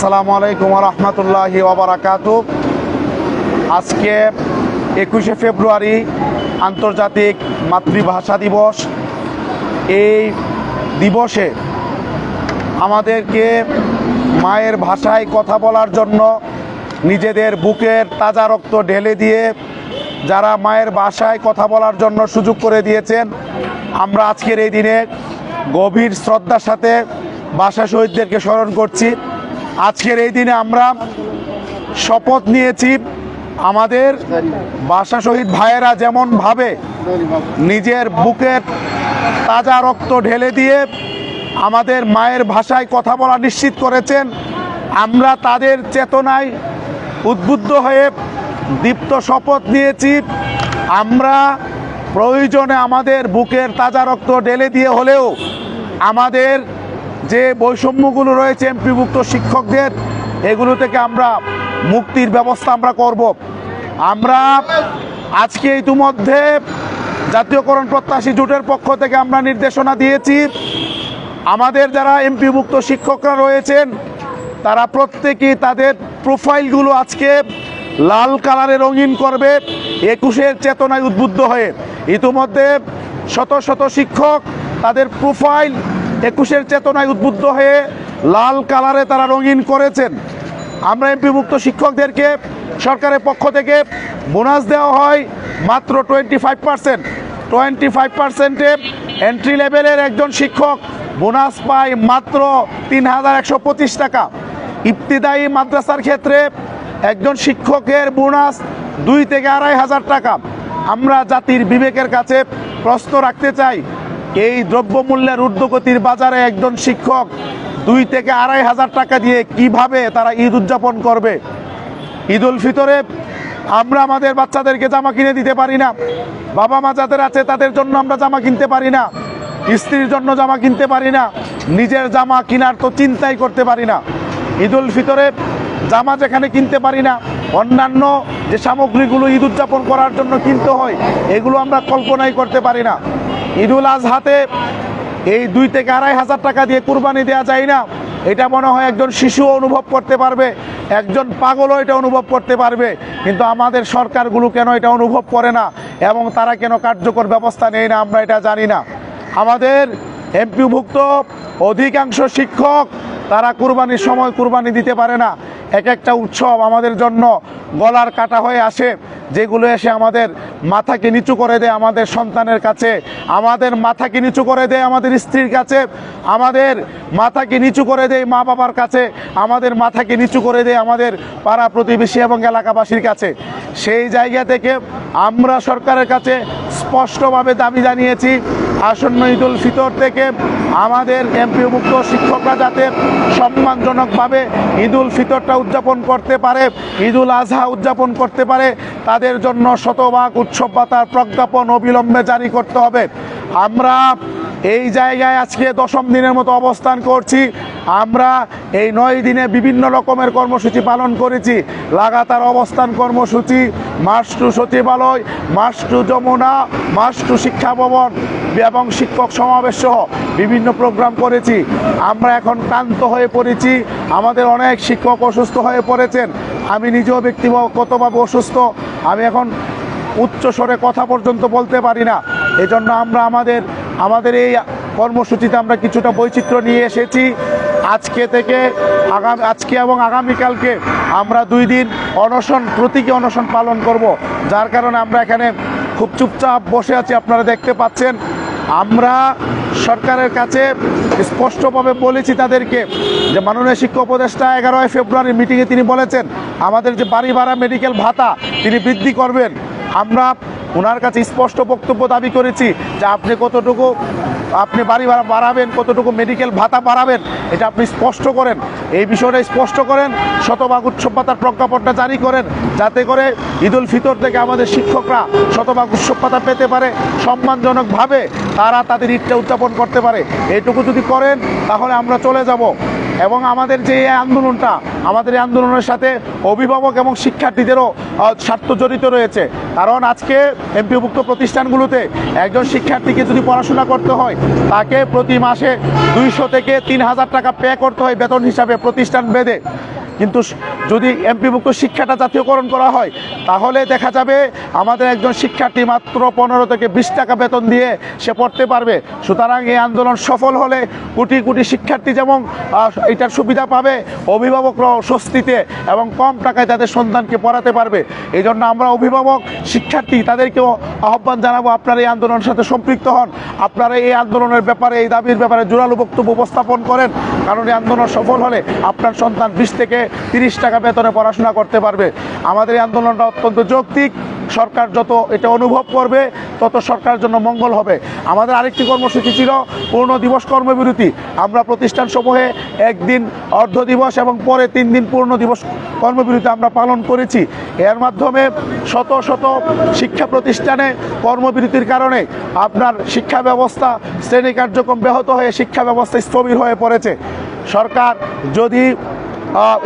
আসসালামু আলাইকুম রহমতুল্লাহ ওবরাকাত আজকে একুশে ফেব্রুয়ারি, আন্তর্জাতিক মাতৃভাষা দিবস। এই দিবসে আমাদেরকে মায়ের ভাষায় কথা বলার জন্য নিজেদের বুকের তাজা রক্ত ঢেলে দিয়ে যারা মায়ের ভাষায় কথা বলার জন্য সুযোগ করে দিয়েছেন, আমরা আজকের এই দিনে গভীর শ্রদ্ধার সাথে ভাষা শহীদদেরকে স্মরণ করছি। আজকের এই দিনে আমরা শপথ নিয়েছি আমাদের ভাষা শহীদ ভাইয়েরা যেমনভাবে নিজের বুকের তাজা রক্ত ঢেলে দিয়ে আমাদের মায়ের ভাষায় কথা বলা নিশ্চিত করেছেন, আমরা তাদের চেতনায় উদ্বুদ্ধ হয়ে দীপ্ত শপথ নিয়েছি। আমরা প্রয়োজনে আমাদের বুকের তাজা রক্ত ঢেলে দিয়ে হলেও আমাদের যে বৈষম্যগুলো রয়েছে এমপিভুক্ত শিক্ষকদের, এগুলো থেকে আমরা মুক্তির ব্যবস্থা আমরা করব। আমরা আজকে ইতিমধ্যে জাতীয়করণ প্রত্যাশী জোটের পক্ষ থেকে আমরা নির্দেশনা দিয়েছি। আমাদের যারা এমপিভুক্ত শিক্ষকরা রয়েছেন, তারা প্রত্যেকেই তাদের প্রোফাইলগুলো আজকে লাল কালারে রঙিন করবে, একুশের চেতনায় উদ্বুদ্ধ হয়ে। ইতিমধ্যে শত শত শিক্ষক তাদের প্রোফাইল একুশের চেতনায় উদ্বুদ্ধ হয়ে লাল কালারে তারা রঙিন করেছেন। আমরা এমপিভুক্ত শিক্ষকদেরকে সরকারের পক্ষ থেকে বোনাস দেওয়া হয় মাত্র twenty five percent. Twenty five পার্সেন্টে এন্ট্রি লেভেলের একজন শিক্ষক বোনাস পায় মাত্র তিন হাজার একশো পঁচিশ টাকা। ইবতিদায়ী মাদ্রাসার ক্ষেত্রে একজন শিক্ষকের বোনাস দুই থেকে আড়াই হাজার টাকা। আমরা জাতির বিবেকের কাছে প্রশ্ন রাখতে চাই এই দ্রব্যমূল্যের ঊর্ধ্বগতির বাজারে একজন শিক্ষক দুই থেকে আড়াই হাজার টাকা দিয়ে কীভাবে তারা ঈদ উদযাপন করবে? ঈদ উল ফিতরে আমরা আমাদের বাচ্চাদেরকে জামা কিনে দিতে পারি না। বাবা মা যাদের আছে তাদের জন্য আমরা জামা কিনতে পারি না। স্ত্রীর জন্য জামা কিনতে পারি না। নিজের জামা কেনার তো চিন্তাই করতে পারি না। ঈদ উল ফিতরে জামা যেখানে কিনতে পারি না, অন্যান্য যে সামগ্রীগুলো ঈদ উদযাপন করার জন্য কিনতে হয়, এগুলো আমরা কল্পনাই করতে পারি না। ঈদুল আজহাতে এই দুই থেকে আড়াই হাজার টাকা দিয়ে কুরবানি দেওয়া যায় না। এটা মনে হয় একজন শিশুও অনুভব করতে পারবে, একজন পাগলও এটা অনুভব করতে পারবে। কিন্তু আমাদের সরকারগুলো কেন এটা অনুভব করে না এবং তারা কেন কার্যকর ব্যবস্থা নেয় না আমরা এটা জানি না। আমাদের এমপিভুক্ত অধিকাংশ শিক্ষক তারা কুরবানির সময় কুরবানি দিতে পারে না। এক একটা উৎসব আমাদের জন্য গলার কাটা হয়ে আসে। যেগুলো এসে আমাদের মাথাকে নিচু করে দেয় আমাদের সন্তানের কাছে, আমাদের মাথাকে নিচু করে দেয় আমাদের স্ত্রীর কাছে, আমাদের মাথাকে নিচু করে দেয় মা বাবার কাছে, আমাদের মাথাকে নিচু করে দেয় আমাদের পাড়া প্রতিবেশী এবং এলাকাবাসীর কাছে। সেই জায়গা থেকে আমরা সরকারের কাছে স্পষ্টভাবে দাবি জানিয়েছি আসন্ন ঈদুল ফিতর থেকে আমাদের এমপিভুক্ত শিক্ষকরা যাতে সম্মানজনকভাবে ঈদুল ফিতরটা উদযাপন করতে পারে ঈদুল আজহা উদযাপন করতে পারে, তাদের জন্য শতভাগ উৎসব পাতার প্রজ্ঞাপন অবিলম্বে জারি করতে হবে। আমরা এই জায়গায় আজকে দশম দিনের মতো অবস্থান করছি। আমরা এই নয় দিনে বিভিন্ন রকমের কর্মসূচি পালন করেছি। লাগাতার অবস্থান কর্মসূচি, মাস টু সচিবালয়, march to Jamuna, march to Shiksha Bhaban এবং শিক্ষক সমাবেশ সহ বিভিন্ন প্রোগ্রাম করেছি। আমরা এখন ক্লান্ত হয়ে পড়েছি। আমাদের অনেক শিক্ষক অসুস্থ হয়ে পড়েছেন। আমি নিজেও ব্যক্তিগতভাবে অসুস্থ। আমি এখন উচ্চ স্বরে কথা পর্যন্ত বলতে পারি না। এজন্য আমরা আমাদের আমাদের এই কর্মসূচিতে আমরা কিছুটা বৈচিত্র্য নিয়ে এসেছি। আজকে থেকে আগামী আজকে এবং আগামীকালকে আমরা দুই দিন অনশন, প্রতীকী অনশন পালন করব, যার কারণে আমরা এখানে খুব চুপচাপ বসে আছি, আপনারা দেখতে পাচ্ছেন। আমরা সরকারের কাছে স্পষ্টভাবে বলেছি তাদেরকে যে মাননীয় শিক্ষা উপদেষ্টা, এগারোই ফেব্রুয়ারি মিটিংয়ে তিনি বলেছেন, আমাদের যে বাড়ি ভাড়া মেডিকেল ভাতা, তিনি বৃদ্ধি করবেন। আমরা ওনার কাছে স্পষ্ট বক্তব্য দাবি করেছি যে আপনি কতটুকু আপনি বাড়ি ভাড়া বাড়াবেন, কতটুকু মেডিকেল ভাতা বাড়াবেন, এটা আপনি স্পষ্ট করেন। এই বিষয়টা স্পষ্ট করেন, শতভাগ উৎসব পাতার প্রজ্ঞাপনটা জারি করেন, যাতে করে ঈদ উল ফিতর থেকে আমাদের শিক্ষকরা শতভাগ উৎসব পাতা পেতে পারে, সম্মানজনকভাবে তারা তাদের ঈদটা উদযাপন করতে পারে। এটুকু যদি করেন, তাহলে আমরা চলে যাব। এবং আমাদের যে আন্দোলনটা, আমাদের এই আন্দোলনের সাথে অভিভাবক এবং শিক্ষার্থীদেরও স্বার্থ জড়িত রয়েছে। কারণ আজকে এমপিভুক্ত প্রতিষ্ঠানগুলোতে একজন শিক্ষার্থীকে যদি পড়াশোনা করতে হয়, তাকে প্রতি মাসে দুইশো থেকে তিন হাজার টাকা পে করতে হয় বেতন হিসাবে প্রতিষ্ঠান বেঁধে। কিন্তু যদি এমপিভুক্ত শিক্ষাটা জাতীয়করণ করা হয়, তাহলে দেখা যাবে আমাদের একজন শিক্ষার্থী মাত্র পনেরো থেকে বিশ টাকা বেতন দিয়ে সে পড়তে পারবে। সুতরাং এই আন্দোলন সফল হলে কোটি কোটি শিক্ষার্থী যেমন এটার সুবিধা পাবে, অভিভাবকরাও স্বস্তিতে এবং কম টাকায় তাদের সন্তানকে পড়াতে পারবে। এই জন্য আমরা অভিভাবক, শিক্ষার্থী, তাদেরকেও আহ্বান জানাব আপনারা এই আন্দোলনের সাথে সম্পৃক্ত হন। আপনারা এই আন্দোলনের ব্যাপারে, এই দাবির ব্যাপারে জোরালো বক্তব্য উপস্থাপন করেন। কারণ এই আন্দোলন সফল হলে আপনার সন্তান বিশ থেকে তিরিশ টাকা বেতনে পড়াশোনা করতে পারবে। আমাদের এই আন্দোলনটা অত্যন্ত যৌক্তিক। সরকার যত এটা অনুভব করবে, তত সরকারের জন্য মঙ্গল হবে। আমাদের আরেকটি কর্মসূচি ছিল পূর্ণ দিবস কর্মবিরতি। আমরা প্রতিষ্ঠান সমূহে একদিন অর্ধ দিবস এবং পরে তিন দিন পূর্ণ দিবস কর্মবিরতি আমরা পালন করেছি। এর মাধ্যমে শত শত শিক্ষা প্রতিষ্ঠানে কর্মবিরতির কারণে আপনার শিক্ষা ব্যবস্থা শ্রেণি কার্যক্রম ব্যাহত হয়ে শিক্ষা ব্যবস্থা স্থবির হয়ে পড়েছে। সরকার যদি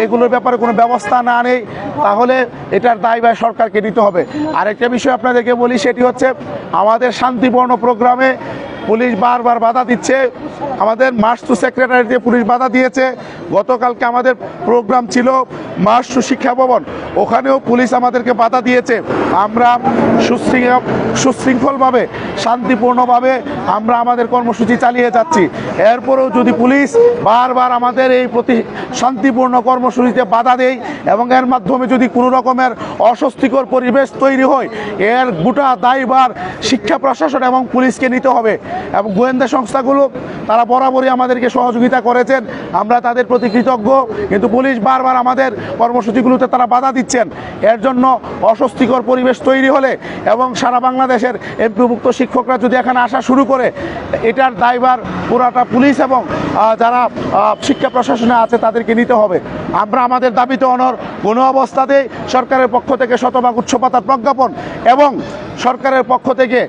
এগুলোর ব্যাপারে কোনো ব্যবস্থা না নেই, তাহলে এটার দায় ব্যয় সরকারকে নিতে হবে। আরেকটা বিষয় আপনাদেরকে বলি, সেটি হচ্ছে আমাদের শান্তিপূর্ণ প্রোগ্রামে পুলিশ বারবার বাধা দিচ্ছে। আমাদের মার্চ টু সেক্রেটারিতে পুলিশ বাধা দিয়েছে। গতকালকে আমাদের প্রোগ্রাম ছিল মার্চ টু শিক্ষা ভবন ওখানেও পুলিশ আমাদেরকে বাধা দিয়েছে। আমরা সুশৃঙ্খল সুশৃঙ্খলভাবে, শান্তিপূর্ণভাবে আমরা আমাদের কর্মসূচি চালিয়ে যাচ্ছি। এরপরেও যদি পুলিশ বারবার আমাদের এই প্রতি শান্তিপূর্ণ কর্মসূচিতে বাধা দেয় এবং এর মাধ্যমে যদি কোনো রকমের অস্বস্তিকর পরিবেশ তৈরি হয়, এর গোটা দায়ভার শিক্ষা প্রশাসন এবং পুলিশকে নিতে হবে। এবং গোয়েন্দা সংস্থাগুলো, তারা বরাবরই আমাদেরকে সহযোগিতা করেছেন। আমরা তাদের প্রতি কৃতজ্ঞ। কিন্তু পুলিশ বারবার আমাদের কর্মসূচিগুলোতে তারা বাধা দিচ্ছেন। এর জন্য অস্বস্তিকর পরিবেশ তৈরি হলে এবং সারা বাংলাদেশের এমপিভুক্ত শিক্ষকরা যদি এখানে আসা শুরু করে, এটার দায়ভার পুরাটা পুলিশ এবং যারা শিক্ষা প্রশাসনে আছে তাদেরকে নিতে হবে। আমরা আমাদের দাবিতে অনর কোনো অবস্থাতেই সরকারের পক্ষ থেকে শতভাগ উচ্চপাতার প্রজ্ঞাপন এবং সরকারের পক্ষ থেকে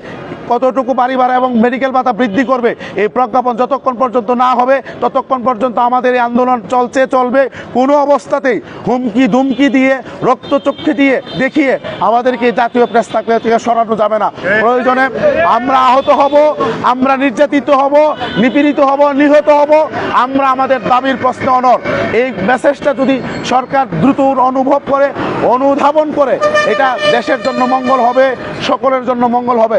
কতটুকু বাড়ি ভাড়া এবং মেডিকেল ভাতা বৃদ্ধি করবে? এই প্রজ্ঞাপন যতক্ষণ পর্যন্ত না হবে, ততক্ষণ পর্যন্ত আমাদের এই আন্দোলন চলছে, চলবে। কোনো অবস্থাতেই হুমকি দুমকি দিয়ে রক্ত রক্তচক্ষে দিয়ে দেখিয়ে আমাদেরকে জাতীয় প্রেস থাকলে থেকে সরানো যাবে না। প্রয়োজনে আমরা আহত হব, আমরা নির্যাতিত হব, নিপীড়িত হব, নিহত হব। আমরা আমাদের দাবির প্রশ্নে অনর এই মেসেজটা যদি সরকার দ্রুত অনুভব করে, অনুধাবন করে, এটা দেশের জন্য মঙ্গল হবে, সকলের জন্য মঙ্গল হবে।